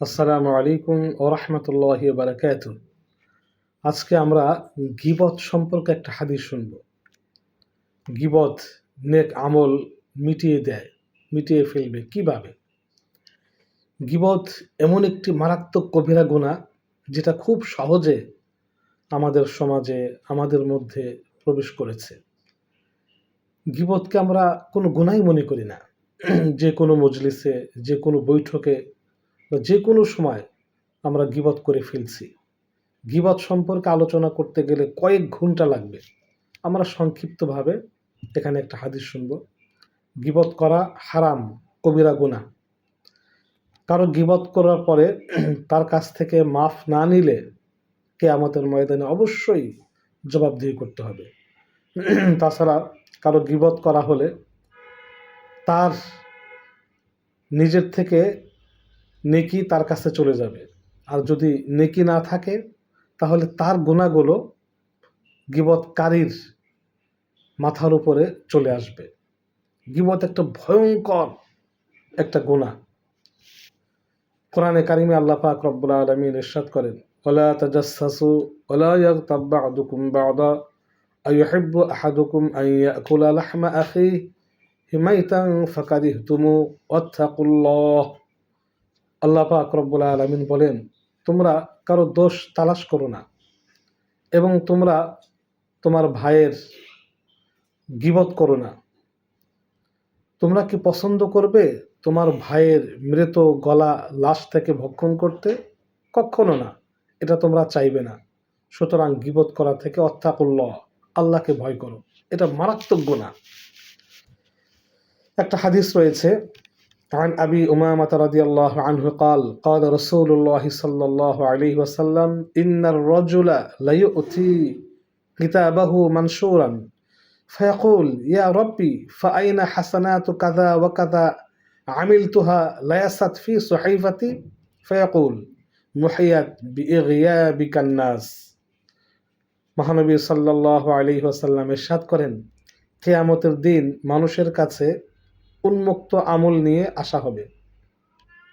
আসসালামু আলাইকুম ও রহমতুল্লাহ বারাকাত আজকে আমরা গিবত সম্পর্কে একটা হাদিস শুনব। গিবত নেক আমল মিটিয়ে দেয়, মিটিয়ে ফেলবে কীভাবে? গিবত এমন একটি মারাত্মক কবিরা গুণা যেটা খুব সহজে আমাদের সমাজে, আমাদের মধ্যে প্রবেশ করেছে। গিবতকে আমরা কোনো গুণাই মনে করি না। যে কোনো মজলিসে, যে কোনো বৈঠকে বা যে কোনো সময় আমরা গিবত করে ফেলছি। গিবত সম্পর্কে আলোচনা করতে গেলে কয়েক ঘণ্টা লাগবে। আমরা সংক্ষিপ্তভাবে এখানে একটা হাদিস শুনব। গিবত করা হারাম, কবিরা গুণা কারও গিবত করার পরে তার কাছ থেকে মাফ না নিলে কে আমাদের ময়দানে অবশ্যই জবাবদিহি করতে হবে। তাছাড়া কারও গিবত করা হলে তার নিজের থেকে নেকি তার কাছে চলে যাবে আর যদি নেকি না থাকে তাহলে তার গুণাগুলো গিবতকারীর মাথার উপরে চলে আসবে গিবত একটা ভয়ঙ্কর একটা গুণা কোরআনে কারিমে আল্লাহ পাক রব্বুল আলমিন ইরশাদ করেন ওলা তাজাসসু ওলা ইয়াগতাব বা'দুকুম বা'দা أيحب أحدكم أن يأكل لحم أخيه ميتا فكرهتموه واتقوا الله আল্লাহ পাক আলমিন বলেন, তোমরা কারও দোষ তালাশ করো না এবং তোমরা তোমার ভাইয়ের গিবত করো না। তোমরা কি পছন্দ করবে তোমার ভাইয়ের মৃত গলা লাশ থেকে ভক্ষণ করতে? কখনো না, এটা তোমরা চাইবে না। সুতরাং গিবত করা থেকে অত্যাকুল্ল আল্লাহকে ভয় করো। এটা মারাত্মক গুণা একটা হাদিস রয়েছে عن أبي أمامة رضي الله عنه قال قال رسول الله صلى الله عليه وسلم إن الرجل ليؤتي كتابه منشورا فيقول يا ربي فأين حسنات كذا وكذا عملتها ليست في صحيفتي فيقول محيت بإغيابك الناس মহানবী সাল্লাহ আলী ওসাল্লাম এরশাদ করেন কেয়ামতের দিন মানুষের কাছে উন্মুক্ত আমল নিয়ে আসা হবে।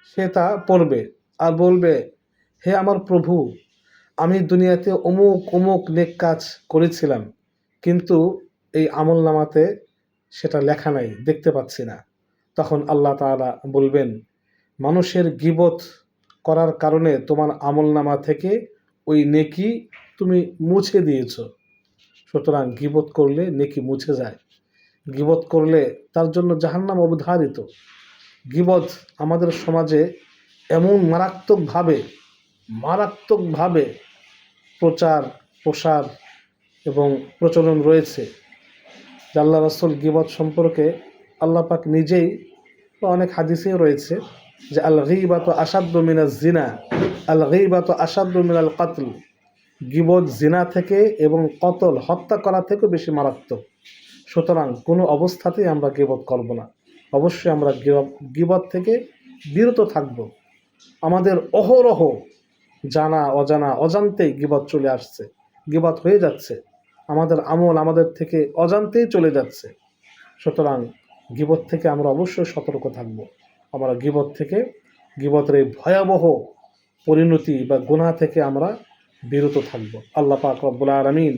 সে তা পড়বে আর বলবে, হে আমার প্রভু, আমি দুনিয়াতে অমুক অমুক নেক কাজ করেছিলাম, কিন্তু এই আমল নামাতে সেটা লেখা নাই, দেখতে পাচ্ছি না। তখন আল্লাহ তাআলা বলবেন, মানুষের গিবত করার কারণে তোমার আমল নামা থেকে ওই নেকি তুমি মুছে দিয়েছ। সুতরাং গিবত করলে নেকি মুছে যায়। গিবত করলে তার জন্য জাহান্নাম অবধারিত। গিবত আমাদের সমাজে এমন মারাত্মকভাবে মারাত্মকভাবে প্রচার, প্রসার এবং প্রচলন রয়েছে আল্লাহ রসুল গিবত সম্পর্কে আল্লাহ পাক নিজেই অনেক হাদিসেও রয়েছে যে আল গিবাত আসাদ্দ মিনাল জিনা, আল গিবাত আসাদ্দ মিনাল কাতল। গিবত জিনা থেকে এবং কতল হত্যা করা থেকেও বেশি মারাত্মক। সুতরাং কোনো অবস্থাতেই আমরা গিবত করব না। অবশ্যই আমরা গিবত থেকে বিরত থাকব। আমাদের অহরহ জানা, অজানা, অজান্তেই গিবত চলে আসছে। গিবত হয়ে যাচ্ছে। আমাদের আমল আমাদের থেকে অজান্তেই চলে যাচ্ছে। সুতরাং গিবত থেকে আমরা অবশ্যই সতর্ক থাকব। আমরা গিবত থেকে গিবতের এই ভয়াবহ পরিণতি বা গুণা থেকে আমরা বিরত থাকব। আল্লাহ পাক রব্বুল আলমিন